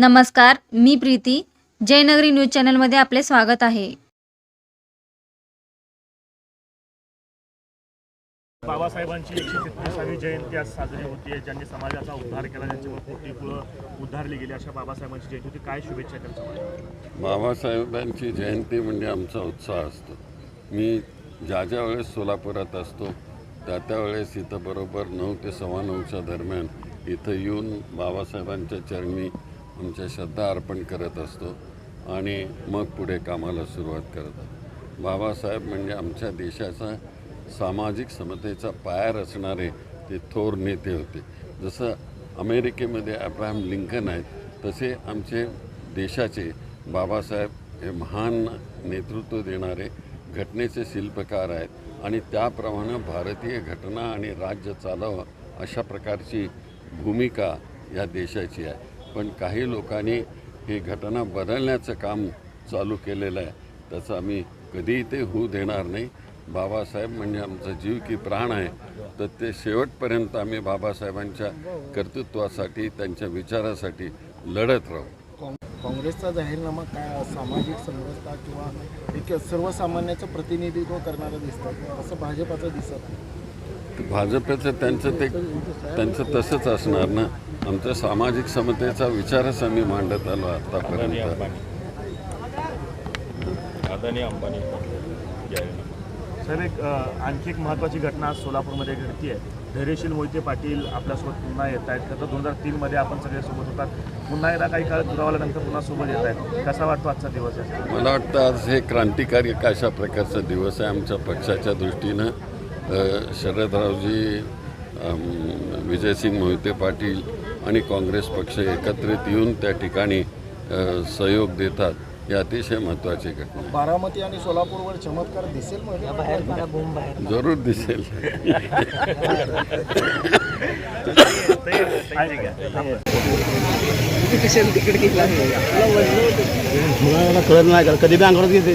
नमस्कार मी प्रीती. जयनगरी न्यूज चॅनलमध्ये आपले स्वागत आहे. बाबासाहेबांची एकशे तेहतीसावी जयंती आज साजरी होती ज्यांनी समाजाचा उद्धार केला ज्यांच्यावर पोटी पुळं उद्धारली गेली अशा बाबासाहेबांची जयंती होती. काय शुभेच्छा त्यांच्या बाबासाहेबांची जयंती म्हणजे आमचा उत्साह असतो. मी ज्या ज्या वेळेस सोलापुरात असतो त्या त्या वेळेस इथं बरोबर नऊ ते सव्वा नऊच्या दरम्यान इथं येऊन बाबासाहेबांच्या चरणी आमच्या श्रद्धा अर्पण करत असतो आणि मग पुढे कामाला सुरुवात करतो. बाबासाहेब म्हणजे आमच्या देशाचा सामाजिक समतेचा पाया रचणारे ते थोर नेते होते. जसं अमेरिकेमध्ये अब्राहम लिंकन आहेत तसे आमचे देशाचे बाबासाहेब हे महान नेतृत्व देणारे घटनेचे शिल्पकार आहेत आणि त्याप्रमाणे भारतीय घटना आणि राज्य चालावं अशा प्रकारची भूमिका या देशाची आहे. पण काही लोकांनी ही घटना बदलण्याचं काम चालू केलेलं आहे. त्याचं आम्ही कधीही ते होऊ देणार नाही. बाबासाहेब म्हणजे आमचा जीव की प्राण आहे. तर ते शेवटपर्यंत आम्ही बाबासाहेबांच्या कर्तृत्वासाठी त्यांच्या विचारासाठी लढत राहू. काँग्रेसचा जाहीरनामा काय सामाजिक समरसता किंवा एक सर्वसामान्याचं प्रतिनिधित्व करणारं दिसतं असं भाजपाचं दिसत भाजपचं त्यांचं ते त्यांचं तसंच असणार ना. आमच्या सामाजिक समतेचा विचारच आम्ही मांडत आलो आतापर्यंत. अदानी अंबानी. साहेब एक आणखी एक महत्त्वाची घटना आज सोलापूरमध्ये घडती आहे धैर्यशील मोहिते पाटील आपल्यासोबत पुन्हा येत आहेत. तर दोन हजार तीनमध्ये आपण सगळे सोबत होतात. पुन्हा एकदा काही काळ दुरावल्यानंतर पुन्हा सोबत येत आहेत. कसा वाटतो आजचा दिवस आहे मला वाटतं आज हे क्रांतिकारी अशा प्रकारचा दिवस आहे आमच्या पक्षाच्या दृष्टीनं. शरदरावजी विजयसिंग मोहिते पाटील आणि काँग्रेस पक्ष एकत्रित येऊन त्या ठिकाणी सहयोग देतात. ही अतिशय महत्त्वाची घटना आहे. बारामती आणि सोलापूरवर चमत्कार दिसेल म्हणजे जरूर दिसेल कळत नाही का कधी बँकवर घेते